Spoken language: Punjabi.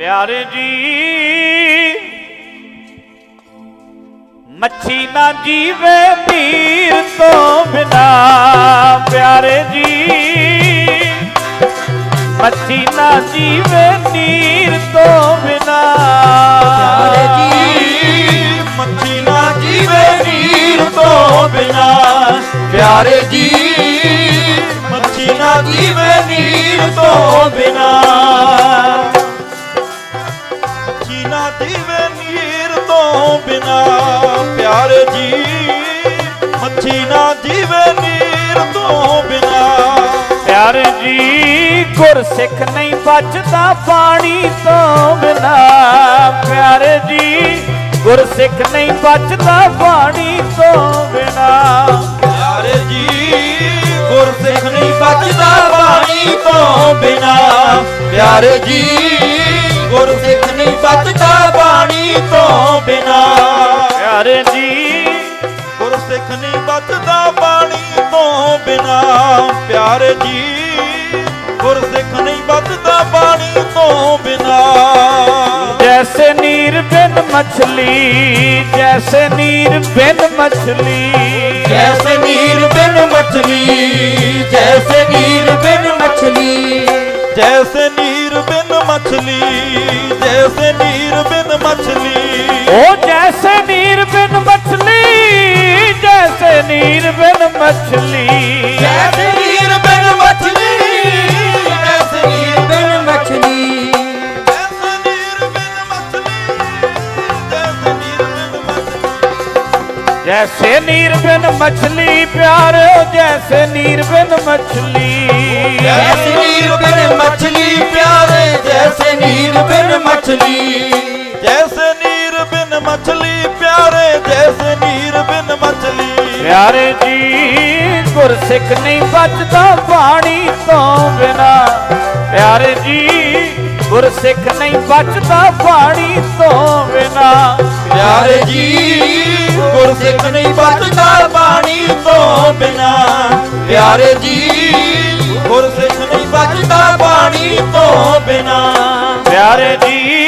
ਪਿਆਰੇ ਜੀ। ਮੱਛੀ ਨਾ ਜੀਵੇ ਨੀਰ ਤੋਂ ਬਿਨਾ। ਪਿਆਰੇ ਜੀ। ਮੱਛੀ ਨਾ ਜੀਵੇ ਨੀਰ ਤੋਂ ਬਿਨਾ। ਪਿਆਰੇ ਜੀ। ਮੱਛੀ ਨਾ ਜੀਵੇ ਨੀਰ ਤੋਂ ਬਿਨਾ। ਪਿਆਰੇ ਜੀ। ਮੱਛੀ ਨਾ ਜੀਵੇ ਨੀਰ ਤੋਂ ਬਿਨਾ। ਜੀਵੇ ਨੀਰ ਤੋਂ ਬਿਨਾ ਪਿਆਰੇ ਜੀ ਮੱਛੀ ਨਾ ਜੀਵੇ ਨੀਰ ਤੋਂ ਬਿਨਾ। ਪਿਆਰੇ ਜੀ ਗੁਰਸਿੱਖ ਨਹੀਂ ਬਚਦਾ ਪਾਣੀ ਤੋਂ ਬਿਨਾ। ਪਿਆਰੇ ਜੀ ਗੁਰਸਿੱਖ ਨਹੀਂ ਬਚਦਾ ਪਾਣੀ ਤੋਂ ਬਿਨਾ। ਪਿਆਰੇ ਜੀ ਗੁਰਸਿੱਖ ਨਹੀਂ ਬਚਦਾ ਬਾਣੀ ਤੋਂ ਬਿਨਾ। ਪਿਆਰੇ ਜੀ ਗੁਰਸਿੱਖ ਨਹੀਂ ਬਚਦਾ ਗੁਰਸਿੱਖ ਨਹੀਂ ਬਚਦਾ ਬਾਣੀ ਤੋਂ ਬਿਨਾ। ਪਿਆਰੇ ਜੀ ਗੁਰਸਿੱਖ ਨਹੀਂ ਬਚਦਾ ਬਾਣੀ ਤੋਂ ਬਿਨਾ। ਜੈਸੇ ਨੀਰ ਬਿਨ ਮਛਲੀ ਜੈਸੇ ਨੀਰ ਬਿਨ ਮਛਲੀ। ਜੈਸੇ ਨੀਰ ਬਿਨ ਮਛਲੀ ਜੈਸੇ ਨੀਰ ਬਿਨ ਮਛਲੀ। ਜੈਸੇ ਨੀਰ ਬਿਨ ਮਛਲੀ ਜੈਸੇ ਨੀਰ ਬਿਨ ਮਛਲੀ। ਉਹ ਜੈਸੇ ਨੀਰ ਬਿਨ ਮਛਲੀ। ਜੈਸੇ ਨੀਰ ਬਿਨ ਮਛਲੀ ਜੈਸੇ ਨੀਰ ਬਿਨ ਮਛਲੀ। ਜੈਸੇ ਨੀਰ ਬਿਨ ਮਛਲੀ ਜੈਸੇ ਨੀਰ ਬਿਨ ਜੈਸੇ ਨੀਰ ਬਿਨ ਮਛਲੀ ਮਛਲੀ ਪਿਆਰਿਓ ਜੈਸੇ ਨੀਰ ਬਿਨ ਮਛਲੀ। ਜੈਸੇ ਨੀਰ ਬਿਨ ਮਛਲੀ ਪਿਆਰੇ ਜੈਸੇ ਨੀਰ ਬਿਨ ਮਛਲੀ। ਜੈਸੇ ਨੀਰ ਬਿਨ ਮਛਲੀ ਪਿਆਰੇ ਜੀ, ਗੁਰਸਿੱਖ ਨਹੀਂ ਬਚਦਾ ਪਾਣੀ ਤੋਂ ਬਿਨਾ। ਪਿਆਰੇ ਜੀ, ਗੁਰਸਿੱਖ ਨਹੀਂ ਬਚਦਾ ਪਾਣੀ ਤੋਂ ਬਿਨਾ। ਪਿਆਰੇ ਜੀ, ਗੁਰਸਿੱਖ ਨਹੀਂ ਬਚਦਾ ਬਾਣੀ ਤੋਂ ਬਿਨਾ। ਪਿਆਰੇ ਜੀ, ਗੁਰਸਿੱਖ ਨਹੀਂ ਬਚਦਾ ਬਾਣੀ ਤੋਂ ਬਿਨਾ। ਪਿਆਰੇ ਜੀ